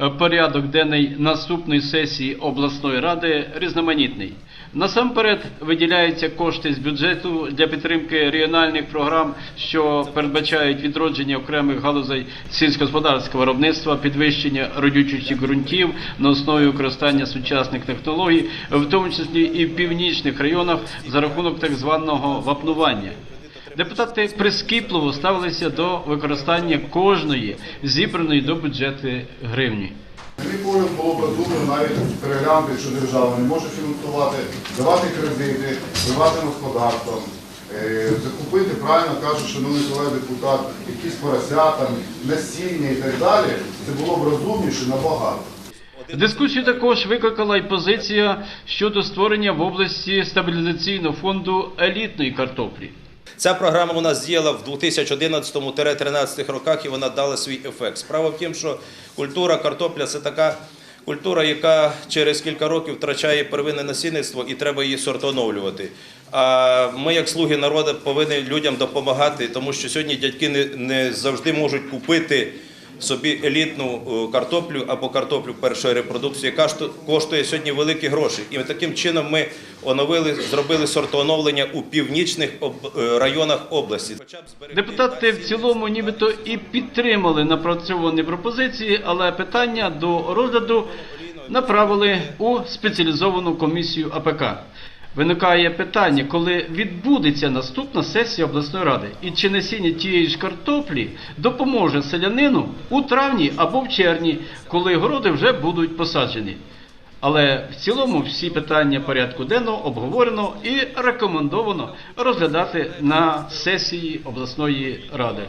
Е, Порядок денний наступної сесії обласної ради різноманітний. Насамперед виділяються кошти з бюджету для підтримки регіональних програм, що передбачають відродження окремих галузей сільськогосподарського виробництва, підвищення родючості ґрунтів на основі використання сучасних технологій, в тому числі і в північних районах за рахунок так званого вапнування. Депутати прискіпливо ставилися до використання кожної зібраної до бюджету гривні. Погляд було б розумно навіть переглянути, що держава не може фінансувати, давати кредити приватним господарствам, е, закупити, правильно каже шановний колега депутат, якісь поросята, насіння і так далі. Це було б розумніше набагато. Дискусію також викликала й позиція щодо створення в області стабілізаційного фонду елітної картоплі. Ця програма у нас діяла в 2011-13 роках і вона дала свій ефект. Справа в тім, що культура картопля це така культура, яка через кілька років втрачає первинне насінництво і треба її сортоновлювати. А ми, як слуги народу, повинні людям допомагати, тому що сьогодні дядьки не, не завжди можуть купити собі елітну е, картоплю або картоплю першої репродукції, яка коштує сьогодні великі гроші. І таким чином ми оновили, зробили сортооновлення у північних е, районах області. Депутати в цілому нібито і підтримали напрацьовані пропозиції, але питання до розгляду направили у спеціалізовану комісію АПК. Виникає питання, коли відбудеться наступна сесія обласної ради, і чи насіння тієї ж картоплі допоможе селянину у травні або в червні, коли городи вже будуть посаджені. Але в цілому всі питання порядку денного обговорено і рекомендовано розглядати на сесії обласної ради.